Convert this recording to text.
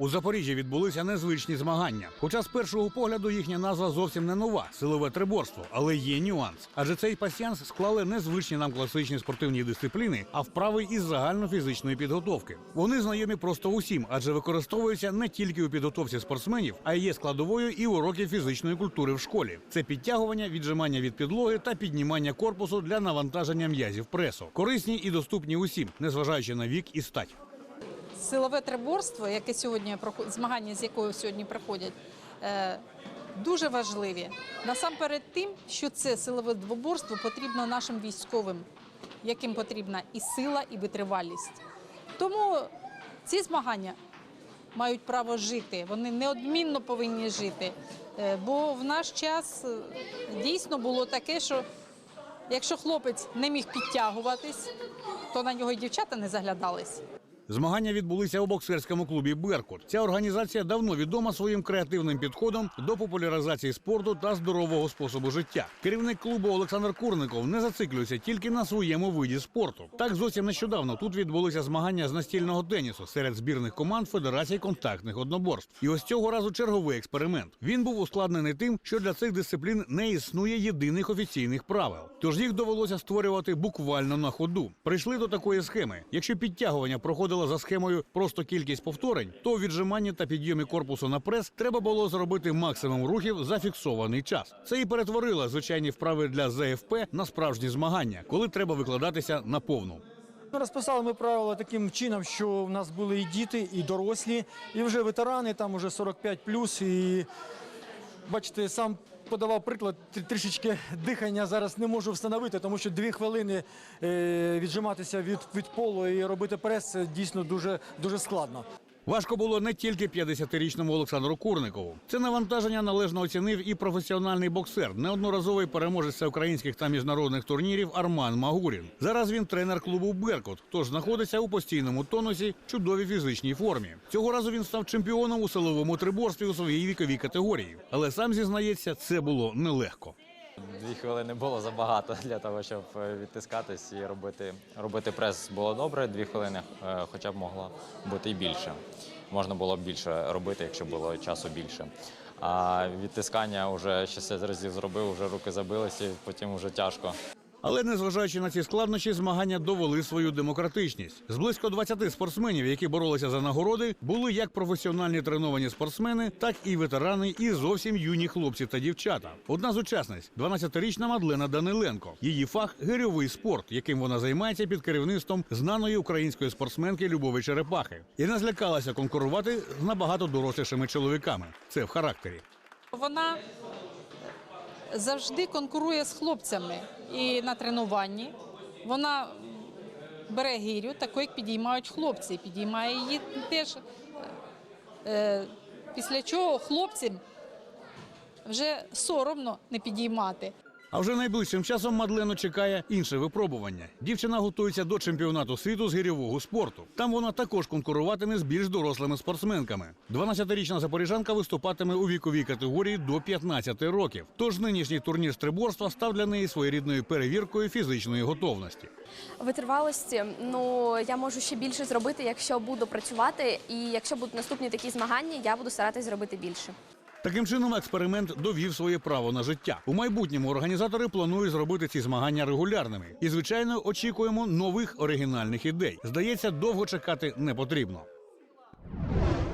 У Запоріжжі відбулися незвичні змагання. Хоча з першого погляду їхня назва зовсім не нова силове триборство, але є нюанс. Адже цей пасіянс склали незвичні нам класичні спортивні дисципліни, а вправи із загальнофізичної підготовки. Вони знайомі просто усім, адже використовуються не тільки у підготовці спортсменів, а й є складовою і уроків фізичної культури в школі. Це підтягування, віджимання від підлоги та піднімання корпусу для навантаження м'язів пресу. Корисні і доступні усім, незважаючи на вік і стать. Силове триборство, яке сьогодні змагання з якого сьогодні проходять, е, дуже важливі. Насамперед тим, що це силове двоборство потрібно нашим військовим, яким потрібна і сила, і витривалість. Тому ці змагання мають право жити, вони неодмінно повинні жити. Е, Бо в наш час е, дійсно було таке, що якщо хлопець не міг підтягуватись, то на нього й дівчата не заглядались. Змагання відбулися у боксерському клубі Беркут. Ця організація давно відома своїм креативним підходом до популяризації спорту та здорового способу життя. Керівник клубу Олександр Курников не зациклюється тільки на своєму виді спорту. Так зовсім нещодавно тут відбулися змагання з настільного тенісу серед збірних команд Федерації контактних одноборств. І ось цього разу черговий експеримент. Він був ускладнений тим, що для цих дисциплін не існує єдиних офіційних правил. Тож їх довелося створювати буквально на ходу. Прийшли до такої схеми. Якщо підтягування проходило за схемою просто кількість повторень, то у віджиманні та підйомі корпусу на прес треба було зробити максимум рухів за фіксований час. Це і перетворило звичайні вправи для ЗФП на справжні змагання, коли треба викладатися на повну. Ну, Розписали ми правила таким чином, що в нас були і діти, і дорослі, і вже ветерани, там уже 45 І бачите, сам подавав приклад трішечки дихання зараз не можу встановити, тому що дві хвилини е, віджиматися від, від полу і робити прес дійсно дуже, дуже складно. Важко було не тільки 50-річному Олександру Курникову. Це навантаження належно оцінив і професіональний боксер, неодноразовий переможець українських та міжнародних турнірів Арман Магурін. Зараз він тренер клубу Беркут, тож знаходиться у постійному тонусі, чудовій фізичній формі. Цього разу він став чемпіоном у силовому триборстві у своїй віковій категорії, але сам зізнається, це було нелегко. Дві хвилини було забагато для того, щоб е, відтискатись і робити, робити прес було добре. Дві хвилини, е, хоча б могло бути і більше. Можна було б більше робити, якщо було часу більше. А відтискання вже 60 разів зробив, вже руки забилися, потім вже тяжко. Але незважаючи на ці складнощі, змагання довели свою демократичність. З близько 20 спортсменів, які боролися за нагороди, були як професіональні треновані спортсмени, так і ветерани, і зовсім юні хлопці та дівчата. Одна з учасниць 12-річна Мадлена Даниленко. Її фах гирьовий спорт, яким вона займається під керівництвом знаної української спортсменки Любови Черепахи, і не злякалася конкурувати з набагато дорослішими чоловіками. Це в характері. Вона завжди конкурує з хлопцями і на тренуванні. Вона бере гірю, таку, як підіймають хлопці, підіймає її теж. Е, Після чого хлопцям вже соромно не підіймати. А вже найближчим часом Мадлену чекає інше випробування. Дівчина готується до чемпіонату світу з гірьового спорту. Там вона також конкуруватиме з більш дорослими спортсменками. 12-річна запоріжанка виступатиме у віковій категорії до 15 років. Тож нинішній турнір стриборства став для неї своєрідною перевіркою фізичної готовності. Витривалості, ну я можу ще більше зробити, якщо буду працювати, і якщо будуть наступні такі змагання, я буду старатись зробити більше. Таким чином, експеримент довів своє право на життя. У майбутньому організатори планують зробити ці змагання регулярними. І, звичайно, очікуємо нових оригінальних ідей. Здається, довго чекати не потрібно.